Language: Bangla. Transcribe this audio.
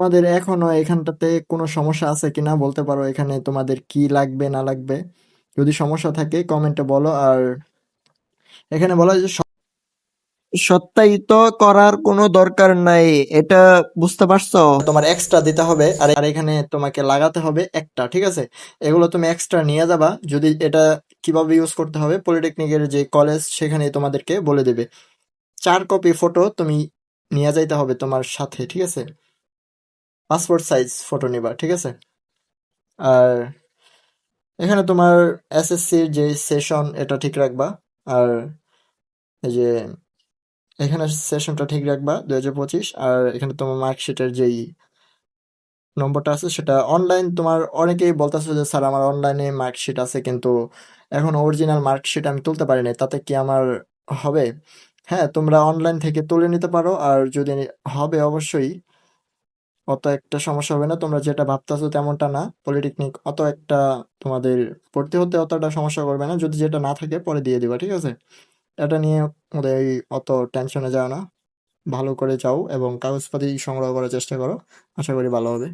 তোমাদের এখনও এখানটাতে কোনো সমস্যা আছে কিনা বলতে পারো, এখানে তোমাদের কি লাগবে, না লাগবে? যদি সমস্যা থাকে, কমেন্টে বলো। আর এখানে বলা যে সত্যায়িত করার কোনো দরকার নাই, এটা বুঝতে পারছ? তোমার এক্সট্রা দিতে হবে, আর এখানে তোমাকে লাগাতে হবে একটা, ঠিক আছে? এগুলো তুমি এক্সট্রা নিয়ে যাবা, যদি এটা কীভাবে ইউজ করতে হবে পলিটেকনিকের যে কলেজ সেখানে তোমাদেরকে বলে দেবে। চার কপি ফটো তুমি নিয়ে যাইতে হবে তোমার সাথে, ঠিক আছে? পাসপোর্ট সাইজ ফটো নিবা, ঠিক আছে? আর এখানে তোমার এসএসসির যে সেশন এটা ঠিক রাখবা। আর এই যে এখানে সেশনটা ঠিক রাখবা দু হাজার পঁচিশ। আর এখানে তোমার মার্কশিটের যেই নম্বরটা আছে, সেটা অনলাইন তোমার অনেকেই বলতেছে যে, স্যার, আমার অনলাইনে মার্কশিট আছে, কিন্তু এখন অরিজিনাল মার্কশিট আমি তুলতে পারি নাই। তাতে কি আমার হবে? হ্যাঁ তোমরা অনলাইন থেকে তুলে নিতে পারো। আর যদি হবে, অবশ্যই অত একটা সমস্যা হবে না, তোমরা যেটা ভাবতেছো তেমনটা না, পলিটেকনিক অত একটা তোমাদের পড়তে হতে অতটা সমস্যা করবে না, যদি যেটা না থাকে পরে দিয়ে দিবা, ঠিক আছে? এটা নিয়ে ওদের অত টেনশনে যাও না, ভালো করে যাও এবং কাগজপাতি সংগ্রহ করার চেষ্টা করো, আশা করি ভালো হবে।